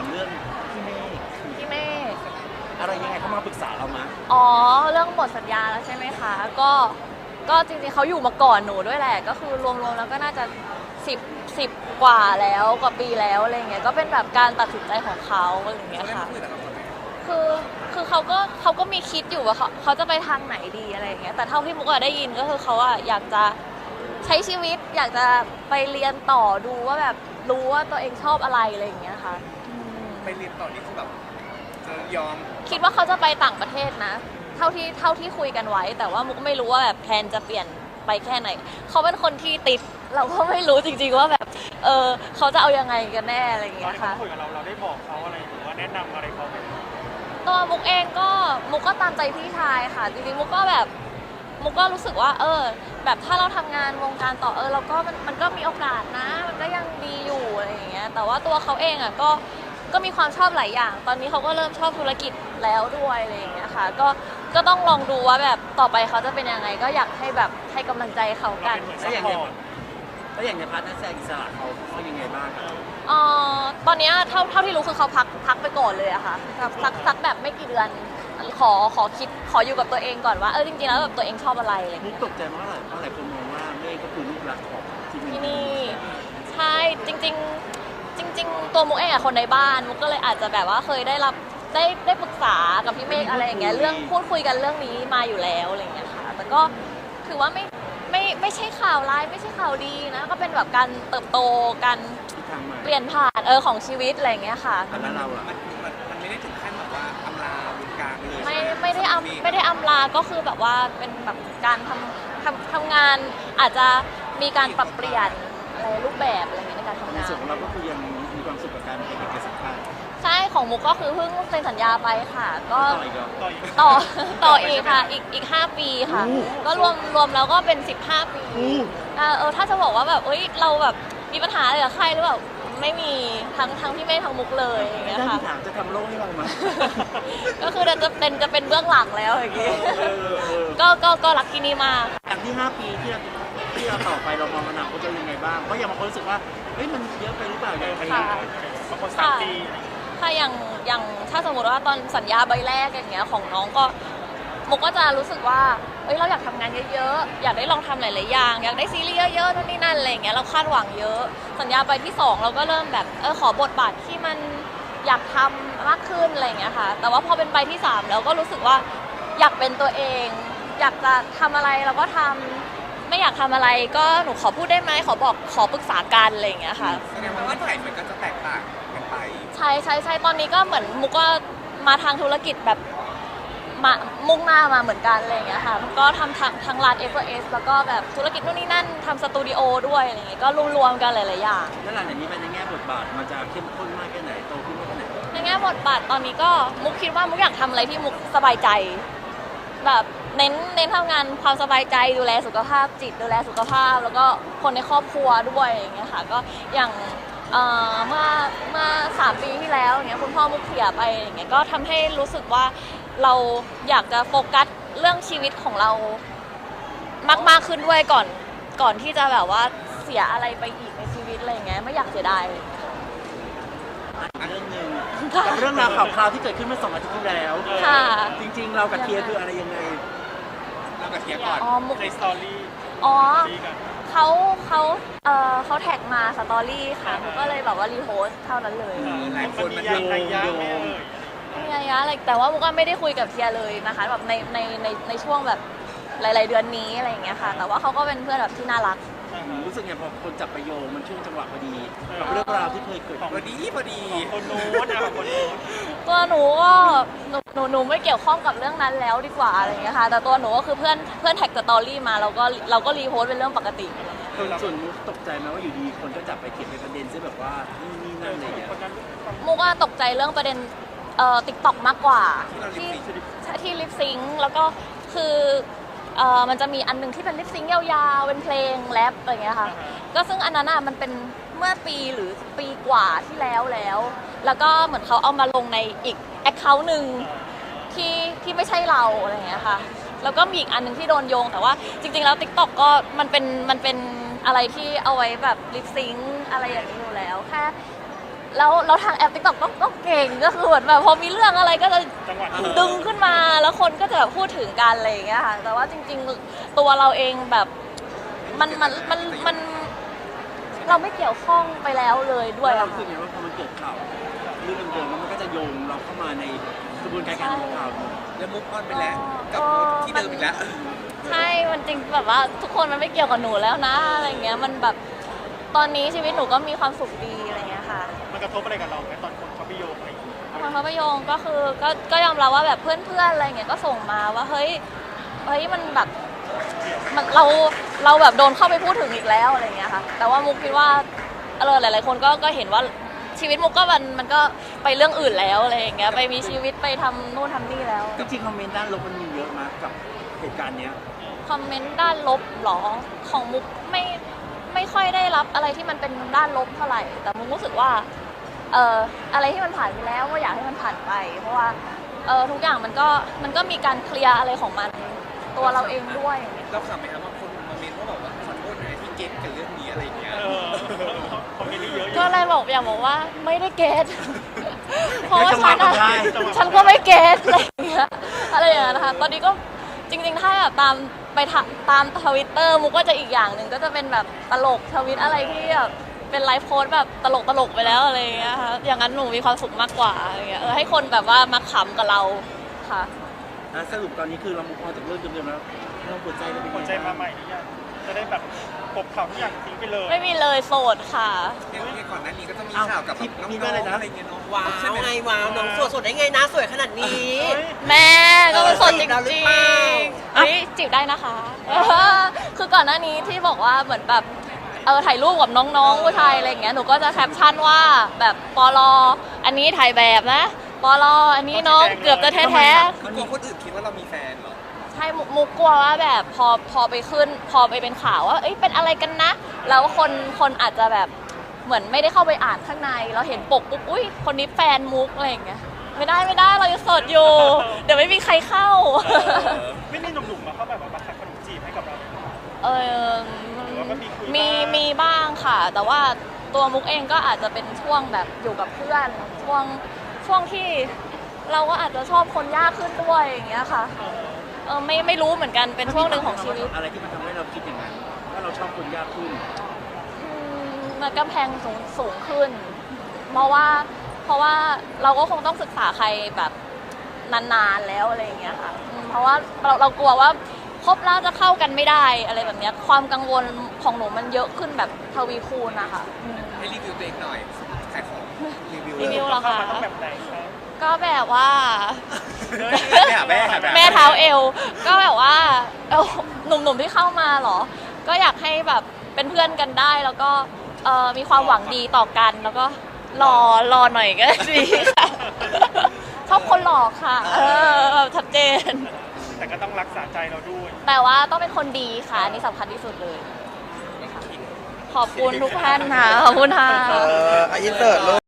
ามเรื่องพี่เมฆพี่เมฆอะไรยังไงเขามาปรึกษาเรามาอ๋อ เรื่องหมดสัญญาแล้วใช่ไหมคะ ก็ ก็จริงๆเขาอยู่มาก่อนหนูด้วยแหละ ก็คือรวมๆแล้วก็น่าจะสิบสิบกว่าแล้วกว่าปีแล้วอะไรเงี้ย ก็เป็นแบบการตัดสินใจของเขาอะไรอย่างเงี้ยค่ะ คือ คือเขาก็เขาก็มีคิดอยู่ว่าเขาเขาจะไปทางไหนดีอะไรอย่างเงี้ย แต่เท่าที่มุกอะได้ยินก็คือเขาอะอยากจะใช้ชีวิตอยากจะไปเรียนต่อดูว่าแบบรู้ว่าตัวเองชอบอะไรอะไรอย่างเงี้ยค่ะอืม ไปเรียนต่อนี่คือแบบจะยอมคิดว่าเขาจะไปต่างประเทศนะ เท่าที่เท่าที่คุยกันไว้ แต่ว่ามุกก็ไม่รู้ว่าแบบแพลนจะเปลี่ยนไปแค่ไหน เขาเป็นคนที่ติดเราก็ไม่รู้จริงๆว่าแบบ เออเขาจะเอายังไงกันแน่อะไรอย่างตอเงี้นยที่เขาค่ะ คุยกับเราเราได้บอกเขาอะไรหรือว่าแนะนำอะไรเขาไหมตัวมุกเองก็มุกก็ตามใจพี่ชายค่ะจริงๆมุกก็แบบมุกก็รู้สึกว่า เออ แบบถ้าเราทำงานวงการต่อเออเราก็มันมันก็มีโอกาสนะ มันก็ยังดีอยู่อะไรอย่างเงี้ยแต่ว่าตัวเขาเองอะก็ ก็มีความชอบหลายอย่าง ตอนนี้เขาก็เริ่มชอบธุรกิจแล้วด้วยอะไรอย่างเงี้ยค่ะ ก็ก็ต้องลองดูว่าแบบต่อไปเขาจะเป็นยังไง ก็อยากให้แบบให้กำลังใจเขาเรากันเป็นเหมือนแล้ซัวพอย่างพในอร์ตแล้วอย่างในพาร์ทนักแสดงอิสระเขาเขายังไงบ้างครับเอ่อตอนเนี้ยเท่าเท่าที่รู้คือเขาพักพักไปก่อนเลยอะค่ะแบบสักสักแบบไม่กี่เดือนขอขอคิดขออยู่กับตัวเองก่อนว่าเออจริงๆแล้วแบบตัวเองชอบอะไรอะไรอย่างมุกเงี้ยตกใจมากเลยเพราะหลายคนมองว่าเมฆก็คือลูกรักของที่ที่นี่ใช่จริงๆ จริง ๆ ตัวมุกเองอะคนในบ้านมุกก็เลยอาจจะแบบว่าเคยได้รับได้ได้ปรึกษากับพี่เมฆอะไรอย่างเงี้ยเรื่องพูดคุยกันเรื่องนี้มาอยู่แล้วอะไรอย่างเงี้ยค่ะแต่ก็ถือว่าไม่ไม่ไม่ใช่ข่าวร้ายไม่ใช่ข่าวดีนะก็เป็นแบบการเติบโตการที่ทางมาเปลี่ยนผ่านเออของชีวิตอะไรอย่างเงี้ยค่ะ แล้วเราล่ะ มันมันมันไม่ได้ถึงขั้นแบบว่าอำลาวงการไปเลยไม่ใช่หไม่ได้อำไม่ได้อำลาก็คือแบบว่าเป็นแบบการทำทำทำงานอาจจะมีการปรับเปลี่ยน อะไรรูปแบบอะไรอย่างเงี้ยในการทำในงาน ส่วนของเราก็คือยังมีความสุขกับการเป็นเอกสัมภาษณ์ใช่ของมุกก็คือเพิ่งเซ็นสัญญาไปค่ะ ก็ต่ออีกเหรอต่ออีก ต่อ ต่ออีกค่ะ อีกอีก 5 ปีค่ะ อู้ ก็รวมรวมแล้วก็เป็น 15 ปีอู้เออเออถ้าจะบอกว่าแบบเอ้ยเราแบบมีปัญหาอะไรกับใครหรือเปล่า ไม่มีทั้งทั้งพี่เมฆทั้งมุกเลยอย่างเงี้ยได้ค่ะที่ถามจะทำโลกให้เราไหมก็คือจะเป็นจะเป็นเบื้องหลังแล้วอย่างงี้เออเออก็ก็ก็รักที่นี่มากจากที่ 5 ปีที่เราที่เราต่อไปเรามองอนาคตจะยังไงบ้าง เพราะอย่างบางคนรู้สึกว่า เฮ้ยมันเยอะไปหรือเปล่าอย่างไรค่ะบางคนสามปี ถ้าอย่างอย่างถ้าสมมติว่าตอนสัญญาใบแรกอย่างเงี้ยของน้องก็ มุกก็จะรู้สึกว่า เอ้ยเราอยากทำงานเยอะๆ อยากได้ลองทำหลายๆอย่าง อยากได้ซีรีส์เยอะๆนู่นนี่นั่นอะไรอย่างเงี้ยเราคาดหวังเยอะ สัญญาใบที่สองเราก็เริ่มแบบเออขอบทบาทที่มันอยากทำมากขึ้นอะไรอย่างเงี้ยค่ะ แต่ว่าพอเป็นใบที่สามแล้วก็รู้สึกว่าอยากเป็นตัวเอง อยากจะทำอะไรเราก็ทำไม่อยากทำอะไรก็หนูขอพูดได้ไหมขอบอกขอปรึกษากันอะไรอย่างเงี้ยค่ะแสดงว่าเงื่อนไขมันก็จะแตกต่างกันไป ใช่ใช่ใช่ตอนนี้ก็เหมือนมุกก็มาทางธุรกิจแบบ มามุ่งหน้ามาเหมือนกันอะไรอย่างเงี้ยค่ะก็ทำทางทางร้าน f อ s แล้วก็แบบธุรกิจนู่นนี่นั่นทำสตูดิโอด้วยอะไรอย่างเงี้ยก็รวมๆกันหลายๆอย่าง แล้วหลังจากนี้ไปในแง่บทบาทมันจะเข้มข้นมากแค่ไหนโตขึ้นมากแค่ไหนในแง่บทบาทตอนนี้ก็มุกคิดว่ามุกอยากทำอะไรที่มุกสบายใจ แบบเน้นเน้นทำงานความสบายใจดูแลสุขภาพจิตดูแลสุขภาพ แล้วก็คนในครอบครัวด้วยอย่างเงี้ยค่ะก็อย่างเอ่อเมื่อเมื่อสามปีที่แล้วอย่างเงี้ยคุณพ่อมุกเสียไปอย่างเงี้ยก็ทำให้รู้สึกว่า เราอยากจะโฟกัสเรื่องชีวิตของเรามากมากๆขึ้นด้วยก่อนก่อนที่จะแบบว่าเสียอะไรไปอีกในชีวิตอะไรอย่างเงี้ยไม่อยากเสียดายเลยอีกเรื่องหนึ่งกับเรื่องราวข่าวคราวที่เกิดขึ้นเมื่อสองอาทิตย์ที่แล้ว ค่ะ จริง ๆ เรากับเทียคืออะไรยังไง เรากับเทียก่อนอ๋อมุก ในสตอรี่อ๋อดีกัน เขาเขาเออเขาแท็กมาสตอรี่ค่ะหนูก็เลยแบบว่ารีโพสต์เท่านั้นเลยเออหลายคนมันยากในยากโยงไม่เอ่ยไม่ยายะอะไรแต่ว่ามุกก็ไม่ได้คุยกับเทียเลยนะคะแบบในในในในช่วงแบบหลาย ๆ เดือนนี้อะไรอย่างเงี้ยค่ะ แต่ว่าเขาก็เป็นเพื่อนแบบที่น่ารัก รู้สึกไงพอคนจับประโยงมันช่วงจังหวะพอดีกับเรื่องราวที่เคยเกิดพขึ้อนดีพอดีคนนู้นนะคนนู้นตัวหนูก็หนูหนูหนูไม่เกี่ยวข้องกับเรื่องนั้นแล้วดีกว่าอะไรอย่างเงี้ยค่ะ แต่ตัวหนูก็คือเพื่อนเพื่อนแท็กสตอรี่มาเราก็เราก็รีโพสต์เป็นเรื่องปกติ ส่วนส่วนมุกตกใจไหมว่าอยู่ดีคนก็จับไปเขียนเป็นประเด็นซึ่งแบบว่านี่นี่นั่นอะไรอย่างเงี้ยคนนั้นมุกว่าตกใจเรื่องประเด็น เอ่อติ๊กต็อกมากกว่าที่ที่เราที่ลิปซิงค์แล้วก็คือเอ่อมันจะมีอันหนึงที่เป็นลิปซิงค์ยาวๆเป็นเพลงแรปอะไรอย่างเงี้ยค่ะก็ซึ่งอันนั้นอะมันเป็นเมื่อปีหรือปีกว่าที่แล้วแล้ว แล้วก็เหมือนเขาเอามาลงในอีกแอคเคาท์หนึ่งที่ที่ไม่ใช่เราอะไรอย่างเงี้ยค่ะแล้วก็มีอีกอันหนึงที่โดนโยง แต่ว่าจริง ๆ แล้ว TikTok ก็มันเป็นมันเป็นอะไรที่เอาไว้แบบลิปซิงค์อะไรอย่างนี้อยู่แล้วแค่ แล้วแล้วทางแอปติ๊กต็อกก็ก็เก่งก็คือเหมือนแบบพอมีเรื่องอะไรก็จะจังหวะดึงขึ้นมาแล้วคนก็จะแบบพูดถึงกันอะไรอย่างเงี้ยค่ะแต่ว่าจริง ๆ ตัวเราเองแบบมันมันมันมันเราไม่เกี่ยวข้องไปแล้วเลยด้วยเราอะคือค่ะ ไงว่าพอมันเกิดข่าวเรื่องเดิมๆแล้วมันก็จะโยงเราเข้ามาในกระบวนการการดูข่าวแล้วมุกออนไปแล้วกลับที่เดิมอีกแล้ว ใช่ มันจริงแบบว่าทุกคนมันไม่เกี่ยวกับหนูแล้วนะอะไรเงี้ย มันแบบตอนนี้ชีวิตหนูก็มีความสุขดีอะไรเงี้ยค่ะ มันกระทบอะไรกับเราไหมตอนคนเขาไปโยงอะไรอย่างเงี้ยทางพระประโยงก็คือก็ก็ยอมรับว่าแบบเพื่อนๆอะไรเงี้ยก็ส่งมาว่าเฮ้ยเฮ้ยมันแบบมันเราเราแบบโดนเข้าไปพูดถึงอีกแล้วอะไรเงี้ยค่ะแต่ว่ามุกคิดว่าเออหลาย ๆ คนก็ก็เห็นว่าชีวิตมุกก็มันมันก็ไปเรื่องอื่นแล้วอะไรอย่างเงี้ยไปมีชีวิตไปทำนู่นทำนี่แล้ว จริงๆคอมเมนต์ด้านลบมันมีเยอะมากกับเหตุการณ์เนี้ย คอมเมนต์ด้านลบเหรอของมุกไม่ไม่ค่อยได้รับอะไรที่มันเป็นด้านลบเท่าไหร่ แต่มุกรู้สึกว่า เอ่ออะไรที่มันผ่านไปแล้วก็อยากให้มันผ่านไป เพราะว่าเออทุกอย่างมันก็มันก็มีการเคลียร์อะไรของมันตัวเราเองด้วยอย่างเงี้ยเราขำไหมครับว่าคนมาเมนว่าแบบว่าขอโทษนะที่เก็ตกับเรื่องนี้อะไรอย่างเงี้ยเออคอมเมนต์นี่เยอะอยู่ก็เลยบอกอยากบอกว่าไม่ได้เก็ตเพราะว่าฉันอะได้ฉันก็ไม่เก็ตอะไรอย่างเงี้ยอะไรอย่างเงี้ยนะคะตอนนี้ก็จริงๆ ถ้าแบบตามไปทะตามทวิตเตอร์มุกก็จะอีกอย่างหนึ่งก็จะเป็นแบบตลกทวิตอะไรที่แบบ เป็นไลฟ์โพสต์แบบตลกตลกๆไปแล้วอะไรอย่างเงี้ยค่ะอย่างนั้นหนูมีความสุขมากกว่าอย่างเงี้ยเออให้คนแบบว่ามาขำกับเราค่ะแล้วสรุปตอนนี้คือเรามุกออนจากเรื่องเดิมๆแล้วเราหัวใจเราเป็นคนใจมาใหม่หรือยังจะได้แบบกบข่าวทุกอย่างทิ้งไปเลยไม่มีเลยโสดค่ะ เนี่ยเนี่ยก่อนหน้านี้ก็จะมีข่าวกับแบบน้องๆอะไรเงี้ยเนาะว้าวใช่ไหมไงว้าวน้องสวยสดได้ไงนะสวยขนาดนี้ แม่ก็เป็นโสดจจีบเราหรืริองเปล่าๆเฮ้ยจีบได้นะคะ คือก่อนหน้านี้ที่บอกว่าเหมือนแบบ เออถ่ายรูปกับน้องๆผู้ชายอะไรอย่างเงี้ยหนูก็จะแคปชั่นว่าแบบปลออันนี้ถ่ายแบบนะปลออันนี้น้องเกือบจะแท้ๆคือกลัวคนอื่นคิดว่าเรามีแฟนเหรอ ใช่มุกมุกกลัวว่าแบบพอพอไปขึ้น พอไปเป็นข่าวว่าเอ้ยเป็นอะไรกันนะ แล้วคนคนอาจจะแบบเหมือนไม่ได้เข้าไปอ่านข้างใน เราเห็นปกปุ๊บอุ้ยคนนี้แฟนมุกอะไรอย่างเงี้ยไม่ได้ไม่ได้เราจะสดอยู่ เดี๋ยวไม่มีใครเข้าไม่มีหนุ่มๆมาเข้าแบบว่ามาขัดขนมจีบให้กับเรา เออหรือ ว่าก็มีคุยมีบ้างมีบ้างค่ะ แต่ว่าตัวมุกเองก็อาจจะเป็นช่วงแบบอยู่กับเพื่อนช่วงช่วงที่เราก็อาจจะชอบคนยากขึ้นด้วยอย่างเงี้ยค่ะเออไม่ไม่รู้เหมือนกันเป็นช่วงหนึ่งของชีวิตอะไรที่มันทำให้เราคิดอย่างนั้นว่าเราชอบคนยากขึ้นอืมมันกำแพงสูงสูงขึ้น เพราะว่าเพราะว่าเราก็คงต้องศึกษาใครแบบนานๆแล้วอะไรอย่างเงี้ยค่ะอืมเพราะว่าเราเรากลัวว่า คบแล้วจะเข้ากันไม่ได้อะไรแบบเนี้ยความกังวลของหนูมันเยอะขึ้นแบบทวีคูณนะคะอืม ให้รีวิวตัวเองหน่อยขายของรีวิวรีเลยวิว เหรอคะเข้ามาต้องแบบไหนครับก็แบบว่า แม่แม่ แม่เท้าเอว ก็แบบว่าเอ้าหนุ่มๆที่เข้ามาเหรอ ก็อยากให้แบบเป็นเพื่อนกันได้แล้วก็เอ่อมีความหวังดีต่อกัน แล้วก็รอรอหน่อยก็ดีค่ะชอบคนหลอกค่ะ เออแบบชัดเจน แต่ก็ต้องรักษาใจเราด้วย แต่ว่าต้องเป็นคนดีค่ะอันนี่สำคัญที่สุดเลย ขอบคุณทุกท่านค่ะขอบคุณค่ะ เอออินเสิร์ตลูก